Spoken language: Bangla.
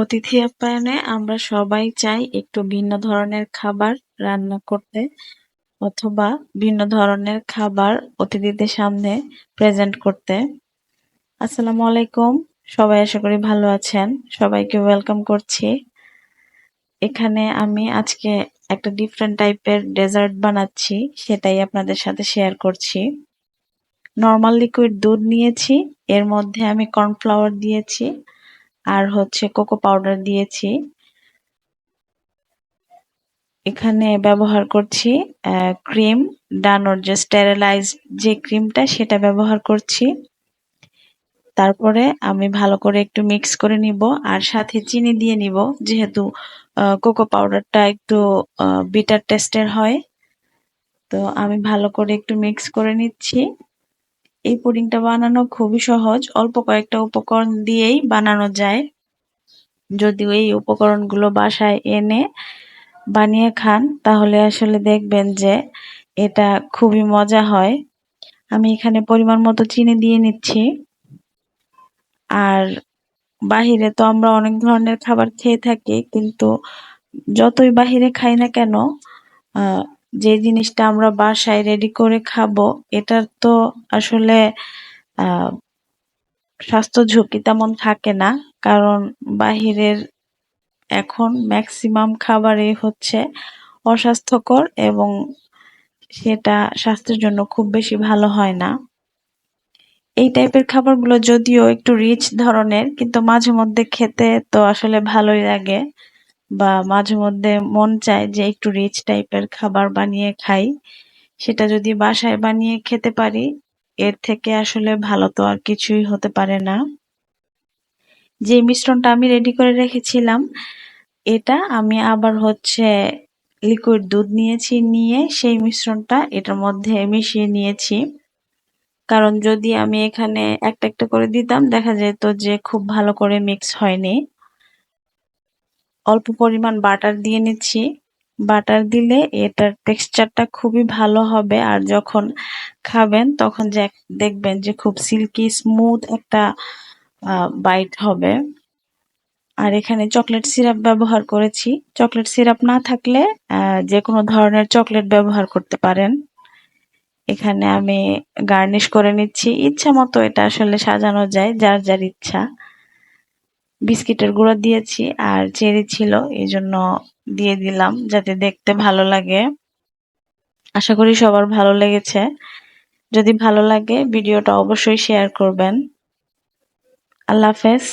অতিথি আপ্যায়নে আমরা সবাই চাই একটু ভিন্ন ধরনের খাবার রান্না করতে অথবা ভিন্ন ধরনের খাবার অতিথিদের সামনে প্রেজেন্ট করতে। আসসালামু আলাইকুম। সবাই আশা করি ভালো আছেন। সবাইকে ওয়েলকাম করছি। এখানে আমি আজকে একটা ডিফারেন্ট টাইপের ডেজার্ট বানাচ্ছি, সেটাই আপনাদের সাথে শেয়ার করছি। নর্মাল লিকুইড দুধ নিয়েছি, এর মধ্যে আমি কর্নফ্লাওয়ার দিয়েছি। আর হচ্ছে কোকো পাউডার দিয়েছি। এখানে ব্যবহার করছি ক্রিম ডানোর যে স্টেরিলাইজ যে ক্রিমটা সেটা ব্যবহার করছি। তারপরে আমি ভালো করে একটু মিক্স করে নিব আর সাথে চিনি দিয়ে নিব, যেহেতু কোকো পাউডারটা একটু বিটার টেস্টের হয়। তো আমি ভালো করে একটু মিক্স করে নিচ্ছি। এই পুডিংটা বানানো খুবই সহজ। অল্প কয়েকটা উপকরণ দিয়েই বানানো যায়। যদিও এই উপকরণগুলো বাসায় এনে বানিয়ে খান, তাহলে আসলে দেখবেন যে এটা খুবই মজা হয়। আমি এখানে পরিমাণ মতো চিনি দিয়ে নিচ্ছি। আর বাহিরে তো আমরা অনেক ধরনের খাবার খেয়ে থাকি, কিন্তু যতই বাহিরে খাই না কেন যে জিনিসটা আমরা বাসায় রেডি করে খাব, এটার তো আসলে স্বাস্থ্য ঝুঁকি তেমন থাকে না। কারণ বাহিরের এখন ম্যাক্সিমাম খাবারই হচ্ছে অস্বাস্থ্যকর এবং সেটা স্বাস্থ্যের জন্য খুব বেশি ভালো হয় না। এই টাইপের খাবারগুলো যদিও একটু রিচ ধরনের, কিন্তু মাঝে মধ্যে খেতে তো আসলে ভালোই লাগে। বা মাঝে মধ্যে মন চায় যে একটু রিচ টাইপের খাবার বানিয়ে খাই, সেটা যদি বাসায় বানিয়ে খেতে পারি, এর থেকে আসলে ভালো তো আর কিছুই হতে পারে না। যে মিশ্রণটা আমি রেডি করে রেখেছিলাম, এটা আমি আবার হচ্ছে লিকুইড দুধ নিয়েছি, নিয়ে সেই মিশ্রণটা এটার মধ্যে মিশিয়ে নিয়েছি। কারণ যদি আমি এখানে একটা একটা করে দিতাম, দেখা যেত যে খুব ভালো করে মিক্স হয়নি। অল্প পরিমাণ বাটার দিয়ে নিচ্ছি। বাটার দিলে এটার টেক্সচারটা খুবই ভালো হবে আর যখন খাবেন তখন যে দেখবেন যে খুব সিল্কি স্মুথ একটা বাইট হবে। আর এখানে চকলেট সিরাপ ব্যবহার করেছি। চকলেট সিরাপ না থাকলে যে কোনো ধরনের চকলেট ব্যবহার করতে পারেন। এখানে আমি গার্নিশ করে নিচ্ছি। ইচ্ছা মতো এটা আসলে সাজানো যায়, যার যার ইচ্ছা। বিস্কিটের গুঁড়া দিয়েছি আর চেরি ছিল এই জন্য দিয়ে দিলাম যাতে দেখতে ভালো লাগে। আশা করি সবার ভালো লেগেছে। যদি ভালো লাগে, ভিডিওটা অবশ্যই শেয়ার করবেন। আল্লাহ হাফেজ।